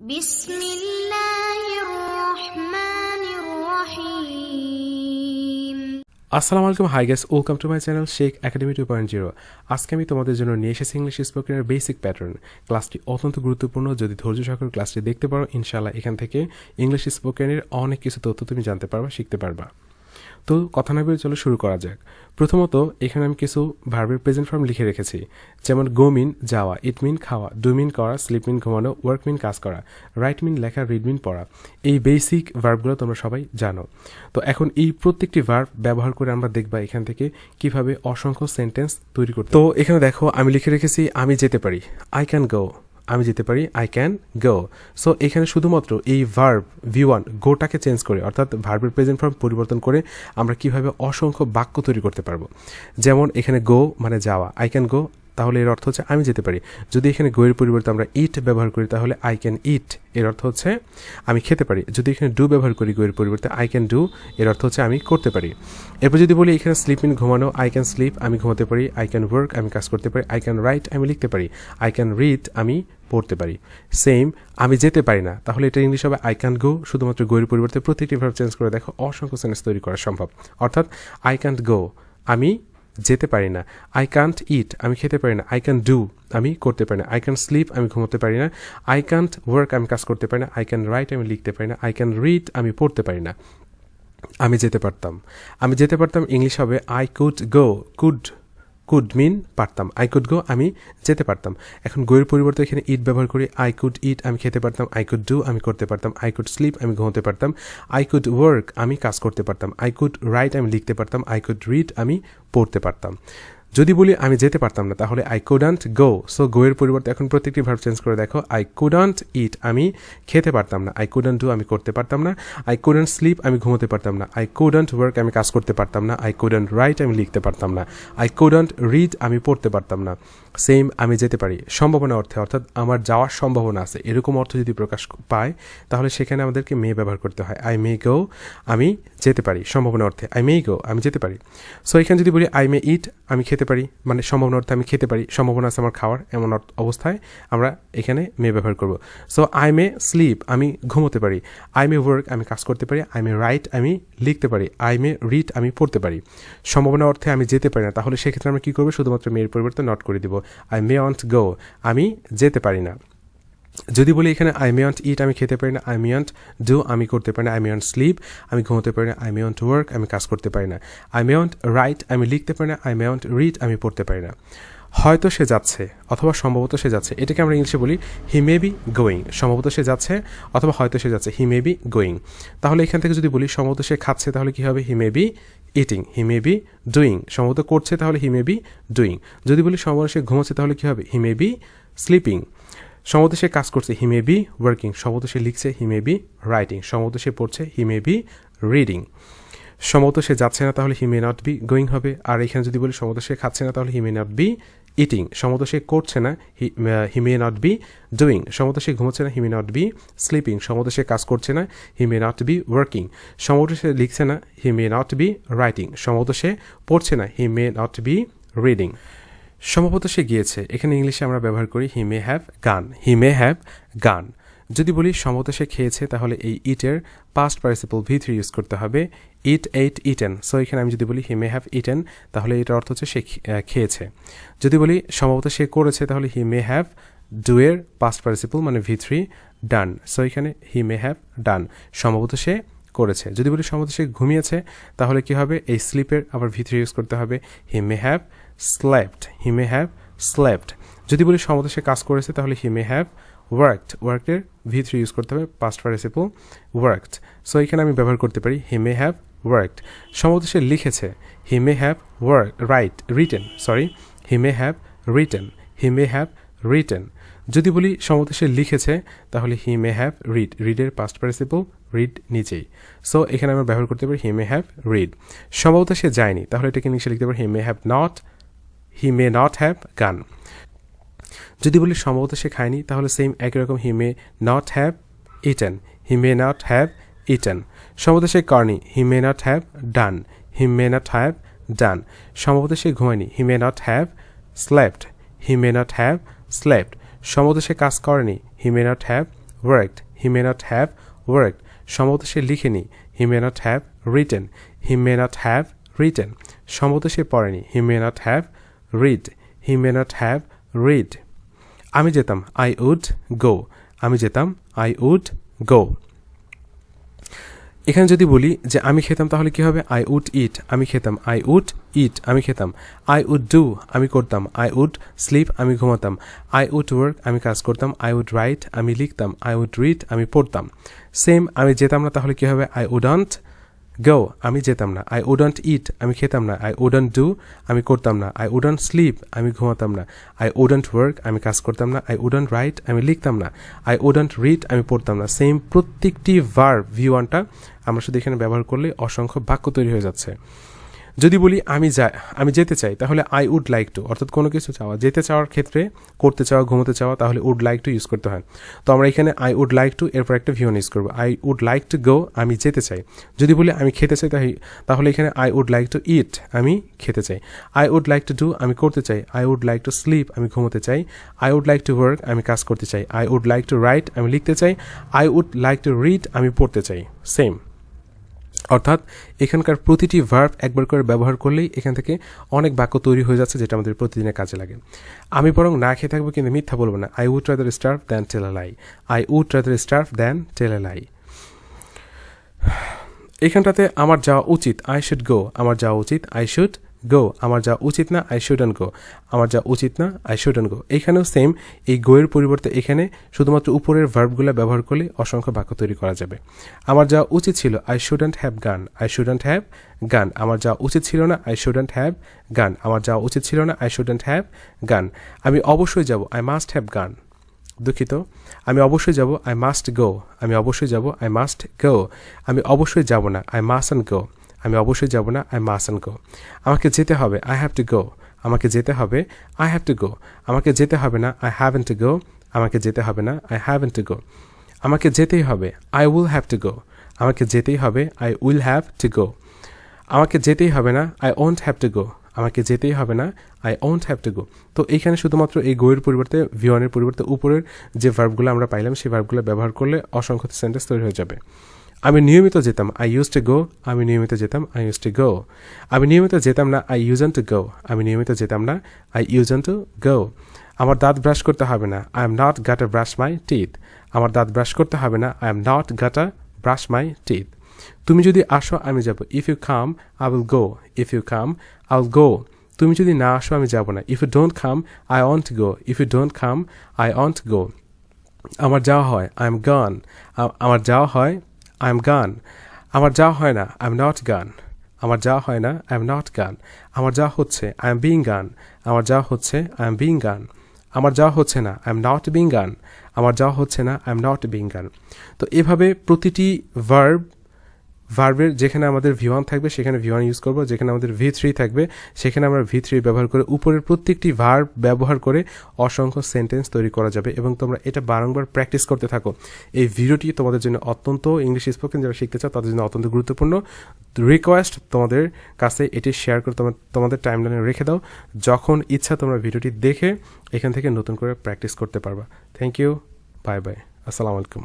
بسم الله الرحمن الرحيم আসসালামু আলাইকুম hi guys welcome to my channel Sheikh academy two point zero আজকে আমি তোমাদের জন্য নিয়ে এসেছি ইংলিশ স্পোকেনের বেসিক প্যাটার্ন ক্লাসটি অত্যন্ত গুরুত্বপূর্ণ যদি ধৈর্য সহকারে ক্লাসটি দেখতে পারো ইনশাল্লাহ এখান থেকে ইংলিশ স্পোকেনের অনেক কিছু তথ্য তুমি জানতে পারবা শিখতে পারবা তো কথা না বলে চলো শুরু করা যাক। প্রথমত, এখানে আমি কিছু ভার্বের প্রেজেন্ট ফর্ম লিখে রেখেছি। যেমন গো মিন যাওয়া ইট মিন খাওয়া ডু মিন করা স্লিপ মিন ঘুমানো ওয়ার্ক মিন কাজ করা রাইট মিন লেখা রিড মিন পড়া। এই বেসিক ভার্বগুলো তোমরা সবাই জানো। তো এখন এই প্রত্যেকটি ভার্ব ব্যবহার করে আমরা দেখবা এখান থেকে কীভাবে অসংখ্য সেন্টেন্স তৈরি করতে তো এখানে দেখো, আমি লিখে রেখেছি, আমি যেতে পারি। আই ক্যান গো আমি যেতে পারি আই ক্যান গো সো এখানে শুধুমাত্র এই ভার্ব ভি ওয়ান গোটাকে চেঞ্জ করে, অর্থাৎ ভার্বের প্রেজেন্ট ফর্ম পরিবর্তন করে আমরা কীভাবে অসংখ্য বাক্য তৈরি করতে পারব। যেমন এখানে গো মানে যাওয়া আই ক্যান গো তাহলে এর অর্থ হচ্ছে আমি যেতে পারি। যদি এখানে গোয়ের পরিবর্তে আমরা ইট ব্যবহার করি, তাহলে আই ক্যান ইট এর অর্থ হচ্ছে আমি খেতে পারি। যদি এখানে ডু ব্যবহার করি গোয়ের পরিবর্তে আই ক্যান ডু এর অর্থ হচ্ছে আমি করতে পারি। এরপর যদি বলি এখানে স্লিপ ইন ঘুমানো আই ক্যান স্লিপ আমি ঘুমাতে পারি আই ক্যান ওয়ার্ক আমি কাজ করতে পারি আই ক্যান রাইট আমি লিখতে পারি আই ক্যান রিড আমি পড়তে পারি। সেম আমি যেতে পারি না, তাহলে এটা ইংলিশ হবে আই ক্যান গো শুধুমাত্র গোয়ের পরিবর্তে প্রত্যেকটি ভার্ব চেঞ্জ করে দেখো, অসংখ্য সেন্স তৈরি করা সম্ভব। অর্থাৎ আই ক্যান্ট গো আমি যেতে পারি না। আই ক্যান্ট ইট আমি খেতে পারি না। আই ক্যান ডু আমি করতে পারি না। আই ক্যান স্লিপ আমি ঘুমোতে পারি না। আই ক্যান্ট ওয়ার্ক আমি কাজ করতে পারি না। আই ক্যান রাইট আমি লিখতে পারি না। আই ক্যান রিড আমি পড়তে পারি না। আমি যেতে পারতাম। আমি যেতে পারতাম ইংলিশ হবে I could go could could mean পারতাম। আই কুড গো আমি যেতে পারতাম। এখন গোয়ের পরিবর্তে এখানে ইট ব্যবহার করি। আই কুড ইট আমি খেতে পারতাম। আই কুড ডু আমি করতে পারতাম। আই কুড স্লিপ আমি ঘুমোতে পারতাম। আই কুড ওয়ার্ক আমি কাজ করতে পারতাম। আই কুড রাইট আমি লিখতে পারতাম। আই কুড রিড আমি পড়তে পারতাম। যদি বলি আমি যেতে পারতাম না, তাহলে আই কুডান্ট গো সো গো এর পরিবর্তে এখন প্রত্যেকটি ভার্ব চেঞ্জ করে দেখো। আই কুডান্ট ইট আমি খেতে পারতাম না। আই কুডান্ট ডু আমি করতে পারতাম না। আই কুডান্ট স্লিপ আমি ঘুমোতে পারতাম না। আই কুডান্ট ওয়ার্ক আমি কাজ করতে পারতাম না। আই কুডান্ট রাইট আমি লিখতে পারতাম না। আই কুডান্ট রিড আমি পড়তে পারতাম না। সেম আমি যেতে পারি। সম্ভাবনা অর্থে, অর্থাৎ আমার যাওয়ার সম্ভাবনা আছে। এরকম অর্থ যদি প্রকাশ পায়, তাহলে সেখানে আমাদেরকে মে ব্যবহার করতে হয়। আই মে গো আমি যেতে পারি। সম্ভাবনা অর্থে আই মে গো আমি যেতে পারি। সো এখানে যদি বলি আই মে ইট আমি খেতে পারি মানে সম্ভাবনা অর্থে আমি খেতে পারি, সম্ভাবনা আছে আমার খাওয়ার এমন অবস্থায় আমরা এখানে মে ব্যবহার করব। সো আই মে স্লিপ আমি ঘুমোতে পারি। আই মে ওয়ার্ক আমি কাজ করতে পারি। আই মে রাইট আমি লিখতে পারি। আই মে রিড আমি পড়তে পারি। সম্ভাবনা অর্থে আমি যেতে পারি না, তাহলে সেক্ষেত্রে আমরা কী করব? শুধুমাত্র মেয়ের পরিবর্তে নট করে দিব। আই মে অন্ট গো আমি যেতে পারি না। যদি বলি এখানে আই মে অন্ট ইট আমি খেতে পারি না আই মে অন্ট ডু আমি করতে পারি না আই মে অন্ট স্লিপ আমি ঘুমোতে পারি না আই মে অন্ট ওয়ার্ক আমি কাজ করতে পারি না। আই মে অন্ট রাইট আমি লিখতে পারি না আই মে অন্ট রিড আমি পড়তে পারি না। হয়তো সে যাচ্ছে, অথবা সম্ভবত সে যাচ্ছে। এটাকে আমরা ইংলিশে বলি হি মে বি গোয়িং সম্ভবত সে যাচ্ছে, অথবা হয়তো সে যাচ্ছে হি মে বি গোয়িং তাহলে এখান থেকে যদি বলি, সম্ভবত সে খাচ্ছে, তাহলে কী হবে? He may be eating he may be doing সম্ভবত করছে, তাহলে হি মে বি ডুইং যদি বলি, সম্ভবত সে ঘুমাচ্ছে, তাহলে কী হবে? হি মে বি স্লিপিং সম্ভবত সে কাজ করছে হি মে বি ওয়ার্কিং সম্ভবত সে লিখছে হি মে বি রাইটিং সম্ভবত সে পড়ছে হি মে বি রিডিং সম্ভবত সে যাচ্ছে না তাহলে he may not be going হবে আর এখানে যদি বলি সম্ভবত সে খাচ্ছে না তাহলে he may not be eating সম্ভবত সে করছে না he may not be doing সম্ভবত সে ঘুমোচ্ছে না he may not be sleeping সম্ভবত সে কাজ করছে না he may not be working সম্ভবত সে লিখছে না he may not be writing সম্ভবত সে পড়ছে না he may not be reading সম্ভবত সে গিয়েছে। এখানে ইংলিশে আমরা ব্যবহার করি হি মে হ্যাভ গান হি মে হ্যাভ গান যদি বলি সম্ভবত সে খেয়েছে, তাহলে এই ইটের past participle V three use করতে হবে। ইট এইট ইটেন সো এখানে আমি যদি বলি হি মে হ্যাভ ইটেন তাহলে এটার অর্থ হচ্ছে সে খেয়েছে। যদি বলি সম্ভবত সে করেছে, তাহলে হি মে হ্যাভ ডুয়ের পাস্ট পার্টিসিপল মানে ভি থ্রি ডান সো এখানে হি মে হ্যাভ ডান সম্ভবত সে করেছে। যদি বলি সম্ভবত সে ঘুমিয়েছে, তাহলে কি হবে? এই স্লিপের আবার ভি থ্রি ইউজ করতে হবে। He may have slept he may have slept যদি বলি সম্ভবত সে কাজ করেছে, তাহলে হি মে হ্যাভ ওয়ার্কড ওয়ার্কের ভি থ্রি ইউজ করতে হবে পাস্ট পার্টিসিপল ওয়ার্কড সো এখানে আমি ব্যবহার করতে পারি হি মে হ্যাভ ওয়ার্কড সম্ভবত সে লিখেছে he may have work write written sorry he may have written he may have written যদি বলি সম্ভবত সে লিখেছে, তাহলে হি মে হ্যাভ রিড রিডের পাস্ট পার্টিসিপল রিড নিচেই সো এখানে আমরা ব্যবহার করতে পারি হি মে হ্যাভ রিড সম্ভবত সে যায়নি, তাহলে এটাকে ইংলিশে লিখতে পারি he may have not he may not have gone যদি বলি সম্ভবত সে খায়নি, তাহলে সেম একই রকম he may not have eaten he may not have eaten সম্ভবত সে করনি he may not have done he may not have done সম্ভবত সে ঘুমায়নি he may not have slept he may not have slept সম্ভবত সে কাজ করেনি। He may not have worked he may not have worked সম্ভবত সে লিখেনি। He may not have written he may not have written সম্ভবত সে পড়েনি। He may not have read he may not have read আমি যেতাম। আই উড গো আমি যেতাম। I would go এখানে যদি বলি যে আমি খেতাম, তাহলে কি হবে? আই উড ইট আমি খেতাম। আই উড ইট আমি খেতাম। আই উড ডু আমি করতাম। আই উড স্লিপ আমি ঘুমাতাম। আই উড ওয়ার্ক আমি কাজ করতাম। আই উড রাইট আমি লিখতাম। আই উড রিড আমি পড়তাম। সেম আমি যেতাম না, তাহলে কি হবে? আই উডন্ট গো, আমি যেতাম না। আই উডন্ট ইট আমি খেতাম না। আই উডন্ট ডু আমি করতাম না। আই উডন্ট স্লিপ আমি ঘুমাতাম না। আই উডন্ট ওয়ার্ক আমি কাজ করতাম না। আই উডন্ট রাইট আমি লিখতাম না। আই উডন্ট রিড আমি পড়তাম না। সেম প্রত্যেকটি ভার ভিউ ওয়ানটা আমরা শুধু এখানে ব্যবহার করলে অসংখ্য বাক্য তৈরি হয়ে যাচ্ছে। যদি বলি আমি যাই আমি যেতে চাই তাহলে আই উড লাইক টু অর্থাৎ কোনো কিছু চাওয়া যেতে চাওয়ার ক্ষেত্রে করতে চাওয়া ঘুমোতে চাওয়া তাহলে উড লাইক টু ইউজ করতে হয় তো আমরা এখানে আই উড লাইক টু এরপর একটা ভিওন ইউজ করব I would like to go আমি যেতে চাই যদি বলি আমি খেতে চাই তাই তাহলে এখানে I would like to eat আমি খেতে চাই I would like to do আমি করতে চাই I would like to sleep আমি ঘুমোতে চাই I would like to work আমি কাজ করতে চাই I would like to write আমি লিখতে চাই I would like to read আমি পড়তে চাই সেম অর্থাৎ এখানকার প্রতিটি ভার্ব একবার করে ব্যবহার করলেই এখান থেকে অনেক বাক্য তৈরি হয়ে যাচ্ছে যেটা আমাদের প্রতিদিনের কাজে লাগে। আমি বরং না খেয়ে থাকব কিন্তু মিথ্যা বলব না। I would rather starve than tell a lie lie I would rather starve than tell a lie lie এখানটাতে আমার যাওয়া উচিত। আই শুড গো আমার যাওয়া উচিত। আই শুড গো, আমার যা উচিত না আই শুডন গো আমার যা উচিত না আই শুডন গো এখানেও সেম এই গোয়ের পরিবর্তে এখানে শুধুমাত্র উপরের ভার্বগুলো ব্যবহার করলে অসংখ্য বাক্য তৈরি করা যাবে। আমার যা উচিত ছিল I shouldn't have gone I shouldn't have gone আমার যা উচিত ছিল না আই শুডন্ট হ্যাভ গান আমার যা উচিত ছিল না আই শুডন্ট হ্যাভ গান আমি অবশ্যই যাব আই মাস্ট হ্যাভ গান দুঃখিত। আমি অবশ্যই যাব আই মাস্ট গো আমি অবশ্যই যাব আই মাস্ট গো আমি অবশ্যই যাব না আই মাস্ট গো আমি অবশ্যই যাব না আই মাস্ট গো আমাকে যেতে হবে আই হ্যাভ টু গো আমাকে যেতে হবে আই হ্যাভ টু গো আমাকে যেতে হবে না আই হ্যাভেন টু গো আমাকে যেতে হবে না আই হ্যাভেন টু গো আমাকে যেতেই হবে I will have to go আমাকে যেতেই হবে I will have to go আমাকে যেতেই হবে না I won't have to go আমাকে যেতেই হবে না I won't have to go তো এইখানে শুধুমাত্র এই গোয়ের পরিবর্তে, ভিওয়ানের পরিবর্তে উপরের যে ভার্বগুলো আমরা পাইলাম, সেই ভার্বগুলো ব্যবহার করলে অসংখ্য সেন্টেন্স তৈরি হয়ে যাবে। আমি নিয়মিত যেতাম আই ইউজ টু গো আমি নিয়মিত যেতাম আই ইউজ টু গো আমি নিয়মিত যেতাম না আই ইউজন টু গো আমি নিয়মিত যেতাম না আই ইউজন টু গো আমার দাঁত ব্রাশ করতে হবে না I am not gotta brush my teeth আমার দাঁত ব্রাশ করতে হবে না I am not gotta brush my teeth তুমি যদি আসো, আমি যাব। If you come I will go if you come I will go তুমি যদি না আসো, আমি যাব না। If you don't come I won't go if you don't come I won't go আমার যাওয়া হয় আই এম গান আমার যাওয়া হয় আই এম গান আমার যা হয় না আই এম নট গান আমার যা হয় না আই এম নট গান আমার যা হচ্ছে আই এম বিং গান আমার যা হচ্ছে আই এম বিং গান আমার যা হচ্ছে না আই এম নট বিং গান আমার যা হচ্ছে না আই এম নট বিং গান তো এভাবে প্রতিটি ভার্ব ভার্বের যেখানে আমাদের ভি ওয়ান থাকবে, সেখানে ভি ওয়ান ইউজ করব। যেখানে আমাদের ভি থ্রি থাকবে, সেখানে আমরা ভি থ্রি ব্যবহার করে উপরের প্রত্যেকটি ভার্ব ব্যবহার করে অসংখ্য সেন্টেন্স তৈরি করা যাবে এবং তোমরা এটা বারংবার প্র্যাকটিস করতে থাকো। এই ভিডিওটি তোমাদের জন্য অত্যন্ত ইংলিশ স্পোকেন যারা শিখতে চাও, তাদের জন্য অত্যন্ত গুরুত্বপূর্ণ। রিকোয়েস্ট তোমাদের কাছে এটি শেয়ার করে তোমার তোমাদের টাইমলাইনে রেখে দাও। যখন ইচ্ছা তোমরা ভিডিওটি দেখে এখান থেকে নতুন করে প্র্যাকটিস করতে পারবা। থ্যাংক ইউ বাই বাই আসসালামু আলাইকুম